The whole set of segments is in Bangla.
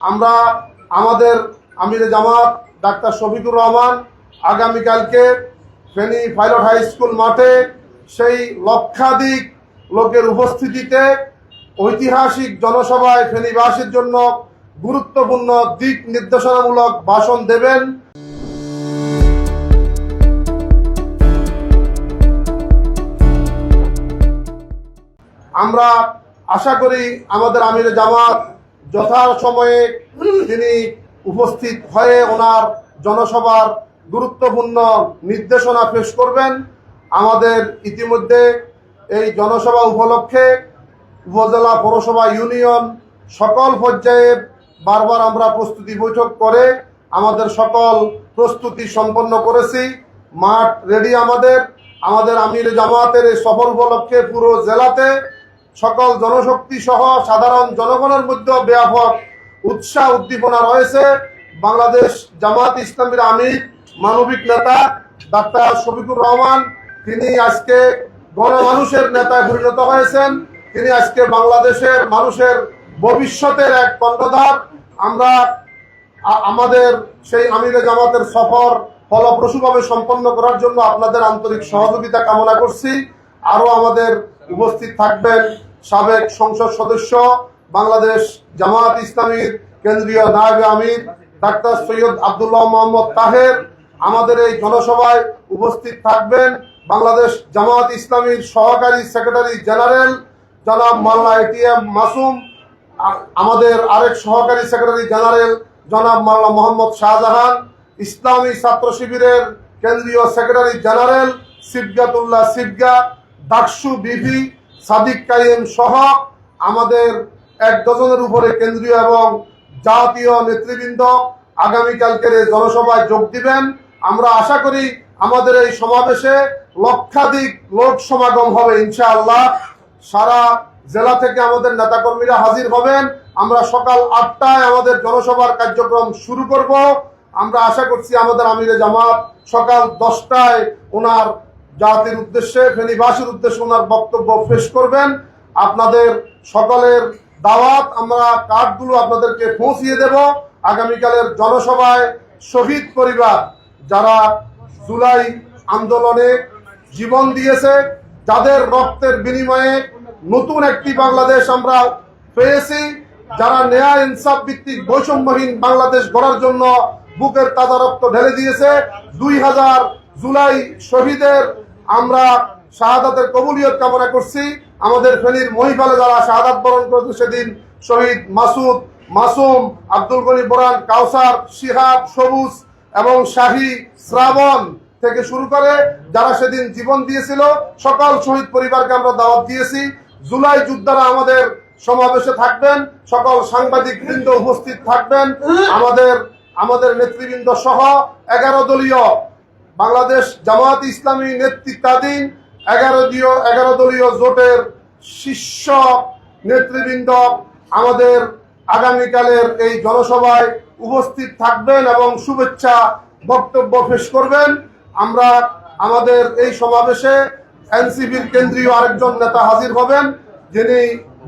আমরা আমাদের আমির জামাত, ডাক্তার শফিকুর রহমান, আগামীকালকে ফেনী পাইলট হাই স্কুল মাঠে সেই লক্ষাধিক লোকের উপস্থিতিতে ঐতিহাসিক জনসভায় ফেনীবাসীর জন্য গুরুত্বপূর্ণ দিক নির্দেশনামূলক ভাষণ দেবেন। আমরা আশা করি আমাদের আমির জামাত যথাসময়ে তিনি উপস্থিত হয়ে ওনার জনসভার গুরুত্বপূর্ণ নির্দেশনা পেশ করবেন। আমাদের ইতিমধ্যে এই জনসভা উপলক্ষে উপজেলা পৌরসভা ইউনিয়ন সকল পর্যায়ে বারবার আমরা প্রস্তুতি বৈঠক করে আমাদের সকল প্রস্তুতি সম্পন্ন করেছি। মাঠ রেডি আমাদের। আমাদের আমির জামাতের এই সফর উপলক্ষে পুরো জেলাতে সকল জনশক্তি সহ সাধারণ জনগণের মধ্যে ব্যাপক উৎসাহ উদ্দীপনা রয়েছে। বাংলাদেশ জামাত ইসলামীর আমির, মানবিক নেতা ডাক্তার শফিকুর রহমান, তিনি আজকে গণমানুষের নেতায় পরিণত হয়েছেন। তিনি আজকে বাংলাদেশের মানুষের ভবিষ্যতের এক কণ্ঠধার। আমরা আমাদের সেই আমিরে জামাতের সফর ফলপ্রসূভাবে সম্পন্ন করার জন্য আপনাদের আন্তরিক সহযোগিতা কামনা করছি। আরও আমাদের উপস্থিত থাকবেন সাবেক সংসদ সদস্য বাংলাদেশ জামায়াত ইসলামীর কেন্দ্রীয় নায়বে আমির ডাক্তার সৈয়দ আবদুল্লাহ মোহাম্মদ তাহের। আমাদের এই জনসভায় উপস্থিত থাকবেন বাংলাদেশ জামায়াত ইসলামীর সহকারী সেক্রেটারি জেনারেল জনাব মাল্লা এটিএম মাসুম আমাদের আরেক সহকারী সেক্রেটারি জেনারেল জনাব মাল্লা মোহাম্মদ শাহজাহান। ইসলামী ছাত্র শিবিরের কেন্দ্রীয় secretary general Sibgatullah Sibga. DUCSU V P Sadiq Kayem সহ আমাদের এক ডজনের উপরে কেন্দ্রীয় এবং জাতীয় নেতৃবৃন্দ আগামীকালকের এই জনসভায় যোগ দিবেন। আমরা আশা করি আমাদের এই সমাবেশে লক্ষাধিক লোক সমাগম হবে ইনশাআল্লাহ। সারা জেলা থেকে আমাদের নেতাকর্মীরা হাজির হবেন। আমরা সকাল আটটায় আমাদের জনসভার কার্যক্রম শুরু করব। আমরা আশা করছি আমাদের আমিরে জামাত সকাল দশটায় ওনার জাতির উদ্দেশ্যে ফেনীবাসীর উদ্দেশ্যে ওনার বক্তব্য পেশ করবেন। আপনাদের সকলের দাওয়াত, আমরা কার্ডগুলো আপনাদেরকে পৌঁছিয়ে দেব। আগামীকালের জনসভায় শহীদ পরিবার যারা জুলাই আন্দোলনে জীবন দিয়েছে, যাদের রক্তের বিনিময়ে নতুন একটি বাংলাদেশ আমরা পেয়েছি, যারা ন্যায়, ইনসাফ ভিত্তিক বৈষম্যহীন বাংলাদেশ গড়ার জন্য বুকের তাজা রক্ত ঢেলে দিয়েছে। দুই হাজার জুলাই শহীদের আমরা শাহাদাতের কবুলিয়ত কামনা করছি। আমাদের ফেনীর মহিপালে যারা শাহাদাত বরণ করেছে সেদিন, শহীদ মাসুদ, মাসুম, আব্দুল গনি বোরান, কাউসার, শিহাব, সবুজ এবং শাহী শ্রাবণ থেকে শুরু করে যারা সেদিন জীবন দিয়েছিল, সকল শহীদ পরিবারকে আমরা দাওয়াত দিয়েছি। জুলাই যোদ্ধারা আমাদের সমাবেশে থাকবেন, সকল সাংবাদিক বৃন্দ উপস্থিত থাকবেন। আমাদের আমাদের নেতৃবৃন্দ সহ এগারো দলীয় বাংলাদেশ জামায়াত ইসলামী নেতৃত্বাধীন এগারো দলীয় এগারো দলীয় জোটের শীর্ষ নেতৃবৃন্দ আমাদের আগামীকালের এই জনসভায় উপস্থিত থাকবেন এবং শুভেচ্ছা বক্তব্য পেশ করবেন। আমরা আমাদের এই সমাবেশে এনসিপির কেন্দ্রীয় আরেকজন নেতা হাজির হবেন, যিনি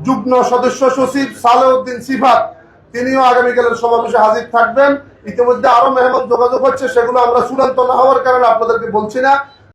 যুগ্ম সদস্য সচিব সালেউদ্দিন সিফাত। তিনিও আগামীকালের সমাবেশে হাজির থাকবেন। ইতিমধ্যে আরও মেহমান যোগাযোগ হচ্ছে, সেগুলো আমরা চূড়ান্ত না হওয়ার কারণে আপনাদেরকে বলছি না।